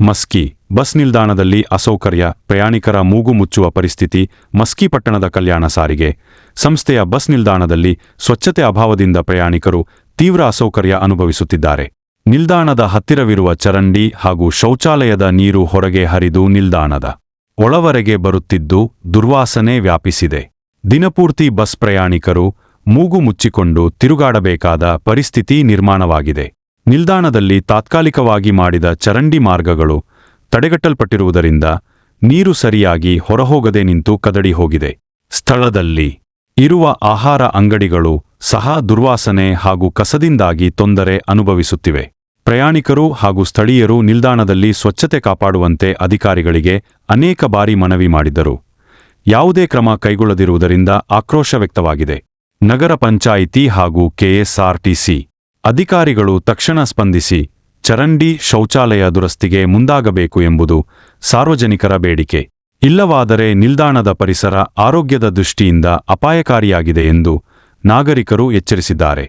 Maski. Bus ನಿಲ್ದಾಣದಲ್ಲಿ ಅಸೌಕರ್ಯ, ಪ್ರಯಾಣಿಕರ ಮೂಗು ಮುಚ್ಚುವ ಪರಿಸ್ಥಿತಿ, ಮಸ್ಕಿ ಪಟ್ಟಣದ ಕಲ್ಯಾಣ ಸಾರಿಗೆ. ಸಂಸ್ಥೆಯ ಬಸ್ ನಿಲ್ದಾಣದಲ್ಲಿ ಸ್ವಚ್ಛತೆ ಅಭಾವದಿಂದ ಪ್ರಯಾಣಿಕರು ತೀವ್ರ ಅಸೌಕರ್ಯ ಅನುಭವಿಸುತ್ತಿದ್ದಾರೆ. ನಿಲ್ದಾಣದ ಹತ್ತಿರವಿರುವ ಚರಂಡಿ ಹಾಗೂ ಶೌಚಾಲಯದ ನೀರು ಹೊರಗೆ ಹರಿದು ನಿಲ್ದಾಣದ ಒಳವರೆಗೆ ಬರುತ್ತಿದ್ದು ದುರ್ವಾಸನೆ ವ್ಯಾಪಿಸಿದೆ. ದಿನಪೂರ್ತಿ ಬಸ್ ಪ್ರಯಾಣಿಕರು ಮೂಗು ಮುಚ್ಚಿಕೊಂಡು ತಿರುಗಾಡಬೇಕಾದ ಪರಿಸ್ಥಿತಿ ನಿರ್ಮಾಣವಾಗಿದೆ. ನಿಲ್ದಾಣದಲ್ಲಿ ತಾತ್ಕಾಲಿಕವಾಗಿ ಮಾಡಿದ ಚರಂಡಿ ಮಾರ್ಗಗಳು ತಡೆಗಟ್ಟಲ್ಪಟ್ಟಿರುವುದರಿಂದ ನೀರು ಸರಿಯಾಗಿ ಹೊರಹೋಗದೆ ನಿಂತು ಕದಡಿ ಹೋಗಿದೆ. ಸ್ಥಳದಲ್ಲಿ ಇರುವ ಆಹಾರ ಅಂಗಡಿಗಳು ಸಹ ದುರ್ವಾಸನೆ ಹಾಗೂ ಕಸದಿಂದಾಗಿ ತೊಂದರೆ ಅನುಭವಿಸುತ್ತಿವೆ. ಪ್ರಯಾಣಿಕರು ಹಾಗೂ ಸ್ಥಳೀಯರು ನಿಲ್ದಾಣದಲ್ಲಿ ಸ್ವಚ್ಛತೆ ಕಾಪಾಡುವಂತೆ ಅಧಿಕಾರಿಗಳಿಗೆ ಅನೇಕ ಬಾರಿ ಮನವಿ ಮಾಡಿದ್ದರು. ಯಾವುದೇ ಕ್ರಮ ಕೈಗೊಳ್ಳದಿರುವುದರಿಂದ ಆಕ್ರೋಶ ವ್ಯಕ್ತವಾಗಿದೆ. ನಗರ ಪಂಚಾಯಿತಿ ಹಾಗೂ ಕೆಎಸ್ಆರ್ಟಿಸಿ ಅಧಿಕಾರಿಗಳು ತಕ್ಷಣ ಸ್ಪಂದಿಸಿ ಚರಂಡಿ ಶೌಚಾಲಯ ದುರಸ್ತಿಗೆ ಮುಂದಾಗಬೇಕು ಎಂಬುದು ಸಾರ್ವಜನಿಕರ ಬೇಡಿಕೆ. ಇಲ್ಲವಾದರೆ ನಿಲ್ದಾಣದ ಪರಿಸರ ಆರೋಗ್ಯದ ದೃಷ್ಟಿಯಿಂದ ಅಪಾಯಕಾರಿಯಾಗಿದೆ ಎಂದು ನಾಗರಿಕರು ಎಚ್ಚರಿಸಿದ್ದಾರೆ.